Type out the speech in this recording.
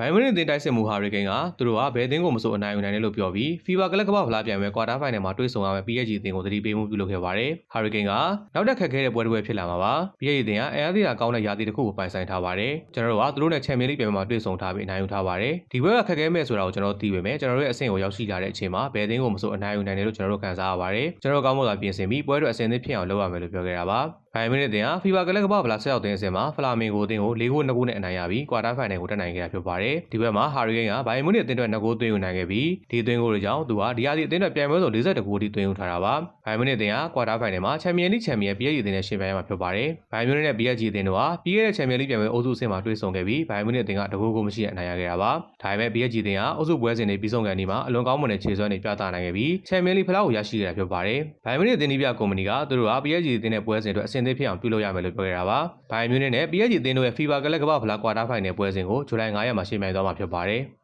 ဘိုင်မွန်းတင်တိုက်စစ်မှုဟာရီကိန်းကသူတို့ကဘယ်အသင်းကိုမဆိုအနိုင်ယူနိုင်တယ်လို့ပြောပြီးဖီဗာကလပ်ကမ္ဘာဖလားပြိုင်ပွဲကွာတာဖိုင်နယ်မှာတွေ့ဆုံရမယ့် PSG အသင်းကိုသတိပေးမှုပြုလုပ်ခဲ့ပါတယ်။ဟာရီကိန်းကနောက်တက်ခက်ခဲတဲ့ပွဲတစ်ပွဲဖြစ်လာမှာပါ။ PSG အသင်းကအင်အားကြီးတာကောင်းတဲ့ယာတီတစ်ခုကိုပိုင်ဆိုင်ထားပါတယ်။ကျွန်တော်တို့ကသူတို့နဲ့ချန်ပီယံလိပြိုင်ပွဲမှာတွေ့ဆုံထားပြီးအနိုင်ယူထားပါတယ်။ဒီပွဲကခက်ခဲမဲ့ဆိုတာကိုကျွန်တော်သိပေမဲ့ကျွန်တော်တို့ရဲ့အဆင့်ကိုရောက်ရှိလာတဲ့အချိန်မှာဘယ်အသင်းကိုမဆိုအနိုင်ယူနိုင်တယ်လို့ကျွန်တော်တို့ခံစားရပါတယ်။ကျွန်တော်တို့ကောင်းမွန်စွာပြင်ဆင်ပြီးပွဲတော်အဆင်သင့်ဖြစ်အောင်လုပ်ရမယ်လို့ပြောခဲ့တာပါ။ဘိုင်မင်းအသင်းဟာဖီဗာကလပ်ကမ္ဘာဖလားဆက်ရောက်တဲ့အဆင့်မှာဖလာမင်ဂိုအသင်းကို၄ဂိုး၂ဂိုးနဲ့အနိုင်ရပြီးကွာတာဖိုင်နယ်ကိုတက်နိုင်ခဲ့တာဖြစ်ပါတယ်။ဒီဘက်မှာဟာရီကိန်းကဘိုင်မင်းအသင်းအတွက်၂ဂိုးသွင်းယူနိုင်ခဲ့ပြီးဒီသွင်းဂိုးတွေကြောင့်သူဟာဒီယာဒီအသင်းအတွက်ပြိုင်ပွဲစုံ42ဂိုးထိသွင်းယူထားတာပါ။ဘိုင်မင်းအသင်းဟာကွာတာဖိုင်နယ်မှာချန်ပီယံလိချန်ပီယံ PSG အသင်းနဲ့ရှင်ပြိုင်ရမှာဖြစ်ပါတယ်။ဘိုင်မင်းနဲ့ PSG အသင်းတို့ဟာပြီးခဲ့တဲ့ချန်ပီယံလိပြိုင်ပွဲအုပ်စုအဆင့်မှာတွေ့ဆုံခဲ့ပြီးဘိုင်မင်းအသင်းကတဂိုးကိုမရှိတဲ့အနိုင်ရခဲ့တာပါ။ဒါပေမဲ့ PSG အသင်းဟာအုပ်စုပွဲစဉ်တွေပြီးဆုံးကန်ဒီမှာအလွန်ကောင်းမွန်တဲ့ခြေစွမ်းတွေပြသနိုင်ခဲ့ပြီးချန်ပီယံလိဖလားကိုရရှိခဲ့တာဖြစ်ပါတယ်။ဘိုင်မင်းအသင်းဒီပြကုမ္ပဏီကသူတို့ဟာ PSG အသင်းနဲ့ပွဲစဉ်အတွက်အဆင်သင့်ဖြစ်အောင်ပြုလုပ်ရမယ်လို့ပြောခဲ့တာပါ။ဘိုင်မြူးနစ်နဲ့ PSG အသင်းတို့ရဲ့ FIFA ကလပ်ကမ္ဘာဖလားကွာတာဖိုင်နယ်ပွဲစဉ်ကိုဇူလိုင်9ရက်မှာရှင်းပြသွားမှာဖြစ်ပါတယ်။